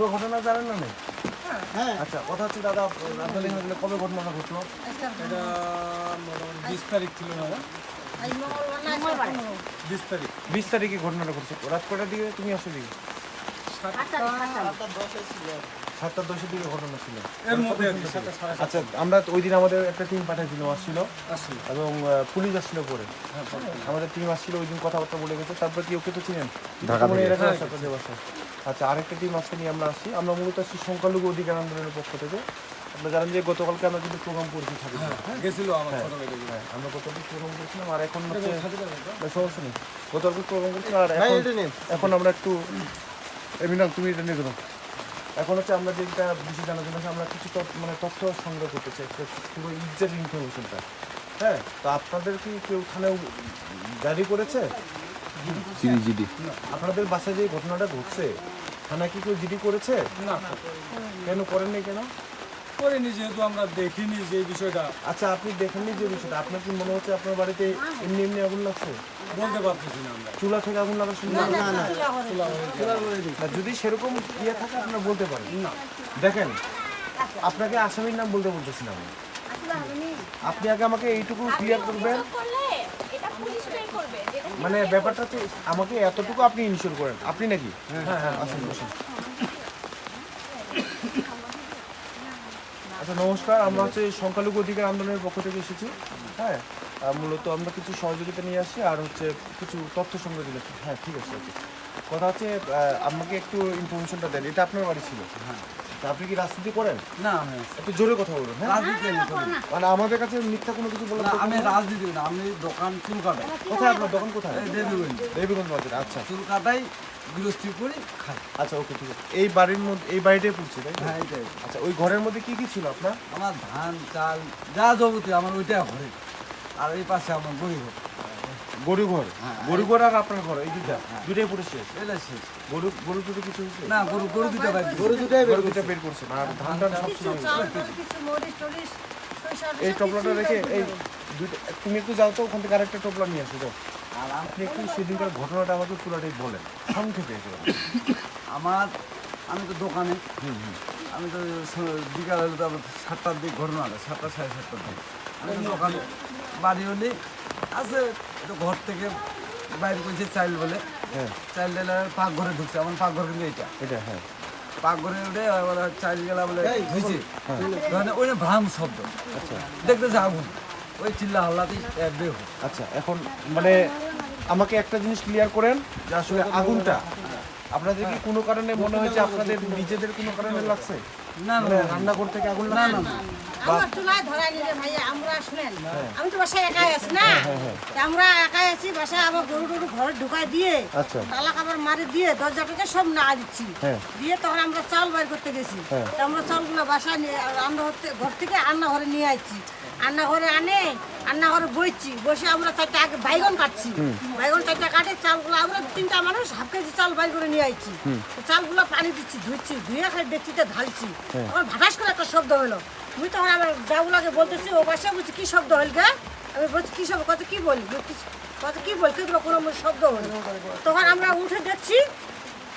পুরো ঘটনা জানেন না নেই? হ্যাঁ। আচ্ছা কথা হচ্ছে দাদা রাজধানী হাসপাতালে কবে ঘটনাটা ঘটলো? এটা বিশ তারিখ ছিল না বিশ তারিখ। বিশ তারিখে ঘটনাটা ঘটছে। রাত কটার দিকে তুমি আসো দিকে সাতটা দশের দিকে ঘটনা ছিল। এর মধ্যে আচ্ছা আমরা তো ওই দিন আমাদের একটা টিম পাঠাইছিল আসছিল। এবং পুলিশ আসছিল পরে। আমাদের টিম আসছিল ওই দিন কথাবার্তা বলে গেছে। তারপর কি ওকে তো চিনেন? ঢাকা আচ্ছা আরেকটা টিম আজকে নিয়ে আমরা আসছি আমরা মূলত আসছি সংখ্যালঘু অধিকার আন্দোলনের পক্ষ থেকে। আপনারা জানেন যে গতকালকে আমরা কিন্তু প্রোগ্রাম করেছি থাকি গেছিল আমার ছোট ভাই হ্যাঁ আমরা গতকাল প্রোগ্রাম করেছিলাম আর এখন হচ্ছে সমস্যা নেই। গতকাল প্রোগ্রাম করেছিলাম আর এখন এখন আমরা একটু এমনি না তুমি এটা নিয়ে যাব এখন হচ্ছে আমরা যেটা বিষয় জানার জন্য আমরা কিছু তথ্য- মানে তথ্য সংগ্রহ করতে চাই। একটা পুরো ইজ্জের ইনফরমেশনটা হ্যাঁ। তো আপনাদের কি কেউ থানায় জারি করেছে? আপনাদের বাসায় যে ঘটনাটা ঘটছে থানায় কি কেউ জিডি করেছে? না। কেন করেননি কেন? করিনি যেহেতু আমরা দেখিনি যে বিষয়টা। আচ্ছা আপনি দেখেননি যে বিষয়টা? আপনার কি মনে হচ্ছে আপনার বাড়িতে এমনি এমনি আগুন লাগছে? বলতে পারতেছি না আমরা। চুলা থেকে আগুন লাগার শুনলাম না যদি সেরকম ইয়ে থাকে আপনারা বলতে পারেন। না। দেখেন আপনাকে আসামির নাম বলতে বলতেছি না আমি। আপনি আগে আমাকে এইটুকু ক্লিয়ার করবেন করলে এটা পুলিশ বের করবে যেটা মানে ব্যাপারটা হচ্ছে, আমাকে এতটুকু আপনি ইনশিওর করেন। আপনি নাকি? হ্যাঁ হ্যাঁ আসুন, বসুন। আচ্ছা নমস্কার। আমরা হচ্ছে সংখ্যালঘু অধিকার আন্দোলনের পক্ষ থেকে এসেছি। হ্যাঁ মূলত আমরা কিছু সহযোগিতা নিয়ে আসছি আর হচ্ছে কিছু তথ্য সংগ্রহ দিলে হ্যাঁ ঠিক আছে কথা হচ্ছে আমাকে একটু ইনফরমেশনটা দেন। এটা আপনার বাড়ি ছিল? হ্যাঁ। তা আপনি কি রাজনীতি করেন? না আমি একটু জোরে কথা বলুন হ্যাঁ? রাজনীতি আমি করি। না। মানে আমাদের কাছে মিথ্যা কোনো কিছু বলার না, দরকার আমি নেই। রাজনীতি করি না আমি দোকান চুল কাটাই। কোথায় আপনার দোকান কোথায়? এই দেবীগঞ্জ। দেবীগঞ্জ বাজারে আচ্ছা। চুল কাটাই গৃহস্থী করি খাই। আচ্ছা ওকে ঠিক আছে। এই বাড়ির মধ্যে এই বাড়িটাই পড়ছে তাই তো? হ্যাঁ এটাই আচ্ছা ওই ঘরের মধ্যে কি কি ছিল আপনার? আমার ধান চাল যা যাবতীয় আমার ওইটা ঘরে। আর এই পাশে আমার গরিব গরু ঘর। হ্যাঁ, গরু ঘর আর আপনার ঘর এই দুটা দুটাই পড়ে শেষ? এটা শেষ। গরু গরু দুটো কিছু হয়েছে? না গরু গরু দুটা বাইক গরু দুটাই গরু দুটা বের করছে। আর ধান টান সব এই টপলাটা রেখে এই দুইটা তুমি একটু যাও তো ওখান থেকে আরেকটা টপলা নিয়ে আসো যাও। আর আপনি একটু সেদিনকার ঘটনাটা আমাকে পুরোটাই বলেন। সংক্ষেপে। আমার আমি তো দোকানে আমি তো বিকাল হলে তো আবার সাতটার দিক ঘটনা হলো সাতটা সাড়ে সাতটার দিক। আমি তো দোকানে বাড়ি হলে আছে ঘর থেকে বাইরে করছে চাইল্ড বলে। হ্যাঁ। পাক ঘরে ঢুকছে আমার পাক ঘর কিন্তু এইটা। এটা হ্যাঁ। পাক ঘরে উঠে চাইল্ড গেলা বলে ধুইছে মানে ওই ভ্রাম শব্দ। আচ্ছা। দেখতেছে আগুন ওই চিল্লা হাল্লাতেই বের হয় আচ্ছা এখন মানে আমাকে একটা জিনিস ক্লিয়ার করেন যে আসলে আগুনটা আপনাদের কি কোনো কারণে মনে হয়েছে আপনাদের নিজেদের কোনো কারণে লাগছে? না মানে না রান্নাঘর থেকে আগুন না লাগছে? না না। আমার চুলায় ধরাই নিলে ভাইয়া আমরা শুনেন। আমি তো বাসায় একাই আছি না? আমরা একাই আছি বাসায় আবার গরু টরু ঘরে ঢুকাই দিয়ে আচ্ছা। তালা কাপড় মারি দিয়ে দরজা টরজা সব না দিচ্ছি। হ্যাঁ। দিয়ে তখন আমরা চাল বাইর করতে গেছি। হ্যাঁ। আমরা চালগুলো বাসায় নিয়ে রান্না ঘর থেকে রান্না ঘরে নিয়ে আসছি রান্না ঘরে আনে রান্না ঘরে বইছি। বসে আমরা চারটা আগে বাইগন কাটছি। বাইগন চারটা কাটে চালগুলো আমরা তিনটা মানুষ হাফ কেজি চাল বাইর করে নিয়ে আসছি তো চালগুলো পানি দিচ্ছি ধুচ্ছি ধুয়ে খাই ঢালছি। তখন ভাটাস করে একটা শব্দ হলো। আমি তখন আমার যাগুলাকে বলতেছি ও পাশে বলছি কি শব্দ হল গা আমি বলছি কি শব্দ? কত কি বলি? কত কি বল কিন্তু কোনো শব্দ হলো তখন আমরা উঠে দেখছি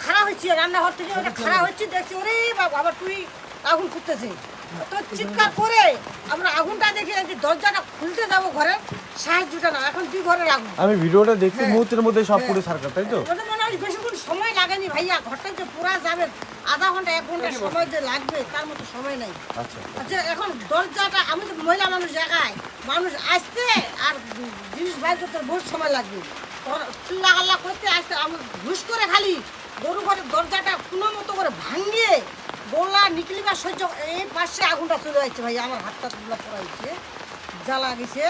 খারাপ হচ্ছে রান্নাঘর থেকে ওটা খারাপ হচ্ছে দেখছি ওরে বাবা আবার তুই আগুন ফুটতেছে তো চিৎকার করে আমরা আগুনটা দেখে যে দরজাটা খুলতে যাব ঘরে সাহস জুটে না এখন দুই ঘরের আগুন। আমি ভিডিওটা দেখছি মুহূর্তের মধ্যে সব পুরো সারকার তাই তো? মনে হয় লাগেনি ভাইয়া ঘরটা যে পুরা যাবে আধা ঘণ্টা এক ঘণ্টা সময় যে লাগবে তার মতো সময় নেই। আচ্ছা। আচ্ছা এখন দরজাটা আমি তো মহিলা মানুষ জায়গায় মানুষ আসতে আর জিনিস বাইর করতে বহুত সময় লাগবে। চিল্লা হাল্লা করতে আসতে আমি ঘুষ করে খালি গরু ঘরের দরজাটা কোনো মতো করে ভাঙিয়ে গোলা নিকলিবা সহ্য এই পাশে আগুনটা চলে যাচ্ছে ভাই আমার হাতটা তুলা পড়াইছে জ্বালা গেছে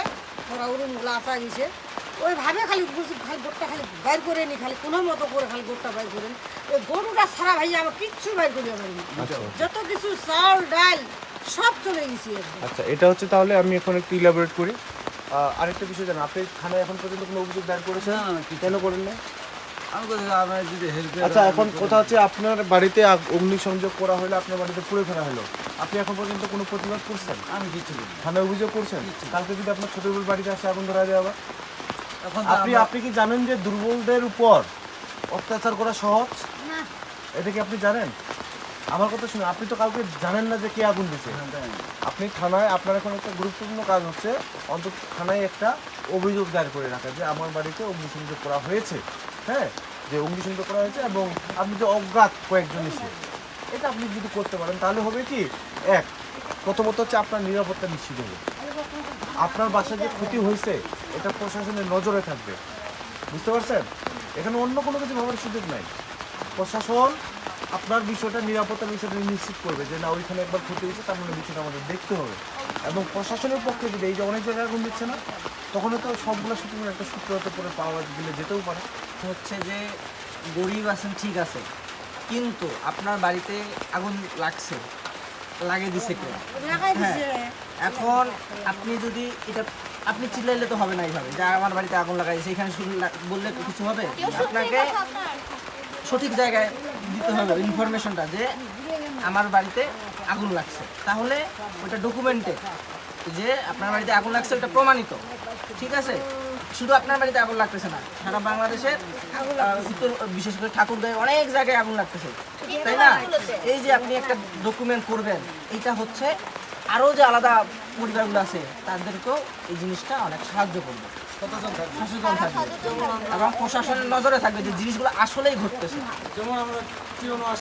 ওরা উড়ুনগুলো আসা গেছে। ওইভাবে খালি বুঝি খালি গোটটা খালি বাইর করে নি খালি কোনো মতো করে খালি গোটটা বাইর করে নি। ওই গরুটা ছাড়া ভাই আমার কিচ্ছু বাইর করি পারিনি আচ্ছা যত কিছু চাল ডাল সব চলে গেছে। আচ্ছা এটা হচ্ছে তাহলে আমি এখন একটু ইলাবোরেট করি। আরেকটা বিষয় জানেন আপনি থানায় এখন পর্যন্ত কোনো অভিযোগ দায়ের করেছেন? না, না, কেন করেন না আমি বলছি আমার যদি হেল্প আচ্ছা এখন কথা হচ্ছে আপনার বাড়িতে আগ- অগ্নিসংযোগ করা হলো আপনার বাড়িতে পুড়ে ফেলা হলো। আপনি এখন পর্যন্ত কোনো প্রতিবাদ করছেন? আমি কিছু থানায় অভিযোগ করছেন? কালকে যদি আপনার ছোট বাড়িতে আসে আগুন ধরা যায় আবার? আপনি আপনি কি জানেন যে দুর্বলদের উপর অত্যাচার করা সহজ? এটা কি আপনি জানেন? আমার কথা শুনুন আপনি তো কাউকে জানেন না যে কে আগুন দিয়েছে। আপনি থানায় আপনার এখন একটা গুরুত্বপূর্ণ কাজ হচ্ছে অন্তত থানায় একটা অভিযোগ দায়ের করে রাখা যে আমার বাড়িতে অগ্নিসংযোগ করা হয়েছে। হ্যাঁ? যে অগ্নিসংযোগ করা হয়েছে এবং আপনি যে অজ্ঞাত কয়েকজন এসে এটা আপনি যদি করতে পারেন তাহলে হবে কি? এক প্রথমত হচ্ছে আপনার নিরাপত্তা নিশ্চিত হবে। আপনার বাসায় যে ক্ষতি হয়েছে, এটা প্রশাসনের নজরে থাকবে। বুঝতে পারছেন? এখানে অন্য কোনো কিছু ভাবার সুযোগ নাই। প্রশাসন আপনার বিষয়টা নিরাপত্তার বিষয়টা নিশ্চিত করবে যে, না, ওইখানে একবার ক্ষতি হয়েছে, তার মানে বিষয়টা আমাদের দেখতে হবে। এবং প্রশাসনের পক্ষে যদি এই যে অনেক জায়গায় আগুন দিচ্ছে না তখন তো সবগুলো সূত্রের একটা সূত্র হতে পরে পাওয়া গেলে যেতেও পারে। হচ্ছে যে, গরিব আছেন, ঠিক আছে কিন্তু আপনার বাড়িতে আগুন লাগছে। লাগিয়ে দিছে কেউ এখন আপনি যদি এটা আপনি চিল্লাইলে তো হবে না এইভাবে। যে আমার বাড়িতে আগুন লাগাইছে এখানে শুধু বললে কিছু হবে? আপনাকে সঠিক জায়গায় দিতে হবে ইনফরমেশনটা যে আমার বাড়িতে আগুন লাগছে। তাহলে ওটা ডকুমেন্টে যে আপনার বাড়িতে আগুন লাগছে ওটা প্রমাণিত। ঠিক আছে? শুধু আপনার বাড়িতে আগুন লাগতেছে না সারা বাংলাদেশের উত্তর বিশেষ করে ঠাকুরগাঁয়ে অনেক জায়গায় আগুন লাগতেছে। তাই না? এই যে আপনি একটা ডকুমেন্ট করবেন এইটা হচ্ছে আরও যে আলাদা পরিবারগুলো আছে তাদেরকেও এই জিনিসটা অনেক সাহায্য করবে। সচেতন থাকবে? এবং প্রশাসনের নজরে থাকবে যে জিনিসগুলো আসলেই ঘটতেছে। যেমন আমরা